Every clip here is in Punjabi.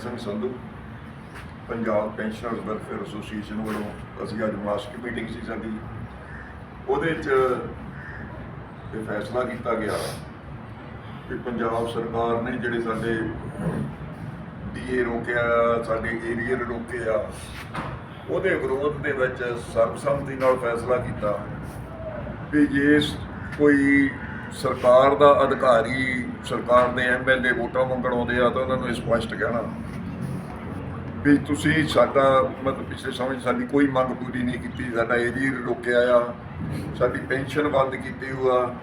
Singh Sandhu, Punjab pensioners welfare association ਵੱਲੋਂ ਅਸੀਂ ਅੱਜ ਮਾਸਕ ਮੀਟਿੰਗ ਸੀ ਸਾਡੀ। ਉਹਦੇ 'ਚ ਇਹ ਫੈਸਲਾ ਕੀਤਾ ਗਿਆ ਕਿ ਪੰਜਾਬ ਸਰਕਾਰ ਨੇ ਜਿਹੜੇ ਸਾਡੇ ਡੀਏ ਰੋਕਿਆ, ਸਾਡੇ ਏਰੀਅਰ ਰੋਕੇ ਆ ਉਹਦੇ ਵਿਰੋਧ ਦੇ ਵਿੱਚ ਸਰਬਸੰਮਤੀ ਨਾਲ ਫੈਸਲਾ ਕੀਤਾ ਵੀ ਜੇ ਕੋਈ ਸਰਕਾਰ ਦਾ ਅਧਿਕਾਰੀ, ਸਰਕਾਰ ਦੇ ਐਮਐਲਏ ਵੋਟਾਂ ਮੰਗਣ ਆਉਂਦੇ ਆ ਤਾਂ ਉਹਨਾਂ ਨੂੰ ਇਹ ਸਪਸ਼ਟ ਕਹਿਣਾ। ਵੀ ਤੁਸੀਂ ਸਾਡਾ, ਮਤਲਬ ਪਿਛਲੇ ਸਮੇਂ 'ਚ ਸਾਡੀ ਕੋਈ ਮੰਗ ਪੂਰੀ ਨਹੀਂ ਕੀਤੀ, ਸਾਡਾ ਏਰੀਅਰ ਰੋਕਿਆ ਆ, ਸਾਡੀ ਪੈਨਸ਼ਨ ਬੰਦ ਕੀਤੀ ਹੋਆ,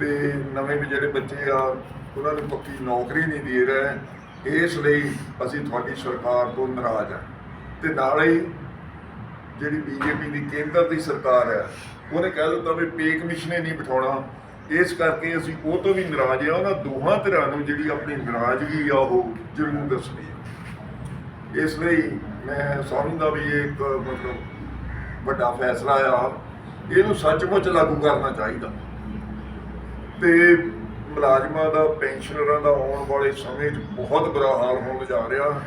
ਤੇ ਨਵੇਂ ਵੀ ਜਿਹੜੇ ਬੱਚੇ ਆ, ਉਹਨਾਂ ਨੂੰ ਪੱਕੀ ਨੌਕਰੀ ਨਹੀਂ ਦੇ ਰਹੇ, ਇਸ ਲਈ ਅਸੀਂ ਤੁਹਾਡੀ ਸਰਕਾਰ ਤੋਂ ਨਾਰਾਜ਼ ਆ। ਤੇ ਨਾਲ ਹੀ ਜਿਹੜੀ ਬੀਜੇਪੀ ਦੀ ਕੇਂਦਰ ਦੀ ਸਰਕਾਰ ਹੈ ਉਹਨੇ ਕਹਿ ਦਿੱਤਾ ਵੀ ਪੇ ਕਮਿਸ਼ਨੇ ਨਹੀਂ ਬਿਠਾਉਣਾ। ਇਸ ਕਰਕੇ ਅਸੀਂ ਉਹ ਤੋਂ ਵੀ ਨਾਰਾਜ਼ ਆ ਉਹਨਾਂ ਦੋਹਾਂ ਧਿਰਾਂ ਨੂੰ ਜਿਹੜੀ ਆਪਣੀ ਨਾਰਾਜ਼ਗੀ ਆ ਉਹ ਜ਼ਰੂਰ ਦੱਸਣੀ ਹੈ। ਇਸ ਲਈ ਮੈਂ ਸਮਝਦਾ ਵੀ ਇਹ ਇੱਕ ਮਤਲਬ ਵੱਡਾ ਫੈਸਲਾ ਆ, ਇਹਨੂੰ ਸੱਚਮੁੱਚ ਲਾਗੂ ਕਰਨਾ ਚਾਹੀਦਾ। ਤੇ ਮੁਲਾਜ਼ਮਾਂ ਦਾ, ਪੈਨਸ਼ਨਰਾਂ ਦਾ ਆਉਣ ਵਾਲੇ ਸਮੇਂ 'ਚ ਬਹੁਤ ਬੁਰਾ ਹਾਲ ਹੋਣ ਜਾ ਰਿਹਾ।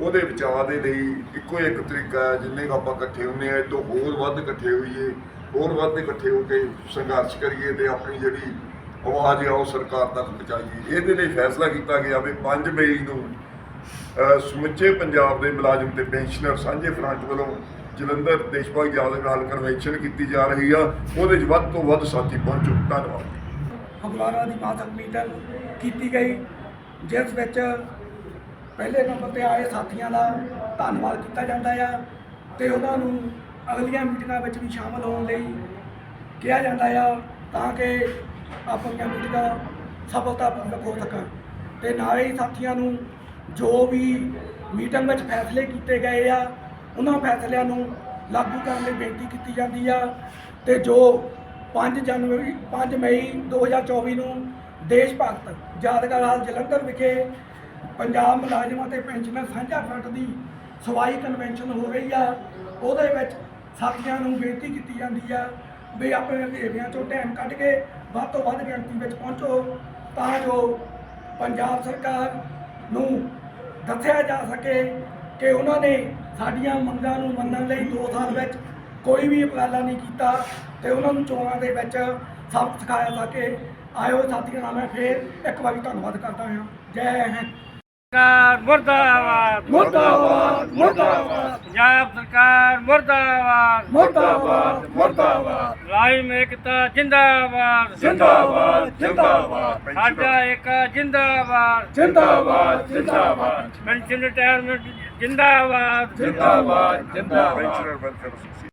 ਉਹਦੇ ਬਚਾਅ ਦੇ ਲਈ ਇੱਕੋ ਇੱਕ ਤਰੀਕਾ ਹੈ, ਜਿੰਨੇ ਕੁ ਆਪਾਂ ਇਕੱਠੇ ਹੁੰਨੇ ਆ ਇਹ ਤੋਂ ਹੋਰ ਵੱਧ ਇਕੱਠੇ ਹੋਈਏ। ਹੋਰ ਵੱਧ ਇਕੱਠੇ ਹੋ ਕੇ ਸੰਘਰਸ਼ ਕਰੀਏ ਤੇ ਆਪਣੀ ਜਿਹੜੀ ਆਵਾਜ਼ ਆ ਸਰਕਾਰ ਤੱਕ ਪਹੁੰਚਾਈਏ। ਇਹਦੇ ਲਈ ਫੈਸਲਾ ਕੀਤਾ ਗਿਆ ਵੀ 5 ਮਈ ਨੂੰ ਸਮੁੱਚੇ ਪੰਜਾਬ ਦੇ ਮੁਲਾਜ਼ਮ ਤੇ ਪੈਨਸ਼ਨਰ ਸਾਂਝੇ ਫਰੰਟ ਵੱਲੋਂ ਜਲੰਧਰ ਦੇਸ਼ ਭਗਤ ਯਾਦ ਨਾਲ ਕਨਵੈਨਸ਼ਨ ਕੀਤੀ ਜਾ ਰਹੀ ਆ। ਉਹਦੇ 'ਚ ਵੱਧ ਤੋਂ ਵੱਧ ਸਾਥੀ ਪਹੁੰਚੋ। ਧੰਨਵਾਦ। ਅਖਬਾਰਾਂ ਦੀ ਮਾਸਕ ਮੀਟਿੰਗ ਕੀਤੀ ਗਈ, ਜਿਸ ਵਿੱਚ ਪਹਿਲੇ ਨੰਬਰ ਤੇ ਆਏ ਸਾਥੀਆਂ ਦਾ ਧੰਨਵਾਦ ਕੀਤਾ ਜਾਂਦਾ ਆ ਤੇ ਉਹਨਾਂ ਨੂੰ ਅਗਲੀਆਂ ਮੀਟਿੰਗਾਂ ਵਿੱਚ ਵੀ ਸ਼ਾਮਲ ਹੋਣ ਲਈ ਕਿਹਾ ਜਾਂਦਾ ਆ ਤਾਂ ਕਿ ਆਪਣੀਆਂ ਮੀਟਿੰਗਾਂ ਸਫਲਤਾਪੂਰਵਕ ਹੋ ਸਕਣ। ਤੇ ਨਾਲ ਹੀ ਸਾਥੀਆਂ ਨੂੰ ਜੋ ਵੀ ਮੀਟਿੰਗ ਵਿੱਚ ਫੈਸਲੇ ਕੀਤੇ ਗਏ ਆ, ਉਹਨਾਂ ਫੈਸਲਿਆਂ ਨੂੰ ਲਾਗੂ ਕਰਨ ਲਈ ਬੇਨਤੀ ਕੀਤੀ ਜਾਂਦੀ ਆ। ਤੇ ਜੋ 5 ਜਨਵਰੀ 5 ਮਈ 2024 ਨੂੰ ਦੇਸ਼ ਭਗਤ ਯਾਦਗਾਰ ਹਾਲ ਜਲੰਧਰ ਵਿਖੇ ਪੰਜਾਬ ਮੁਲਾਜ਼ਮਾਂ ਤੇ ਪੈਨਸ਼ਨਰ ਸਾਂਝਾ ਫਰੰਟ ਦੀ ਸਵਾਈ ਕਨਵੈਨਸ਼ਨ ਹੋ ਰਹੀ ਆ। ਉਹਦੇ ਵਿੱਚ ਸਾਥੀਆਂ ਨੂੰ ਬੇਨਤੀ ਕੀਤੀ ਜਾਂਦੀ ਆ ਵੀ ਆਪਣੇ ਏਰੀਆ ਚੋਂ ਟਾਈਮ ਕੱਢ ਕੇ ਵੱਧ ਤੋਂ ਵੱਧ ਗਿਣਤੀ ਵਿੱਚ ਪਹੁੰਚੋ ਤਾਂ ਜੋ ਪੰਜਾਬ ਸਰਕਾਰ ਨੂੰ ਦੱਸਿਆ ਜਾ ਸਕੇ ਕਿ ਉਹਨਾਂ ਨੇ ਸਾਡੀਆਂ ਮੰਗਾਂ ਨੂੰ ਮੰਨਣ ਲਈ 2 ਸਾਲ ਵਿੱਚ ਕੋਈ ਵੀ ਉਪਰਾਲਾ ਨਹੀਂ ਕੀਤਾ ਤੇ ਉਹਨਾਂ ਨੂੰ ਚੋਣਾਂ ਦੇ ਵਿੱਚ ਸਬਕ ਸਿਖਾਇਆ ਸਕੇ ਆਇਓ ਸਾਥੀਆਂ ਨਾਲ ਮੈਂ ਫੇਰ ਇੱਕ ਵਾਰੀ ਧੰਨਵਾਦ ਕਰਦਾ ਹਾਂ। ਜੈ ਹਿੰਦ। ਸਰਕਾਰ ਮੁਰਦਾਬਾਦ। ਮੁਰਦਾਬਾਦ ਮੁਰਦਾਬਾਦ। ਪੰਜਾਬ ਸਰਕਾਰ ਮੁਰਦਾਬਾਦ। ਮੁਰਦਾਬਾਦ ਮੁਰਦਾਬਾਦ। ਰਾਈਮ ਏਕਤਾ ਜਿੰਦਾਬਾਦ। ਜਿੰਦਾਬਾਦ ਜਿੰਦਾਬਾਦ। ਸਾਡਾ ਏਕਾ ਜਿੰਦਾਬਾਦ। ਜਿੰਦਾਬਾਦ ਜਿੰਦਾਬਾਦ। ਪੈਨਸ਼ਨ ਰਿਟਾਇਰਮੈਂਟ ਜਿੰਦਾਬਾਦ। ਜਿੰਦਾਬਾਦ ਐਸੋਸੀਏਸ਼ਨ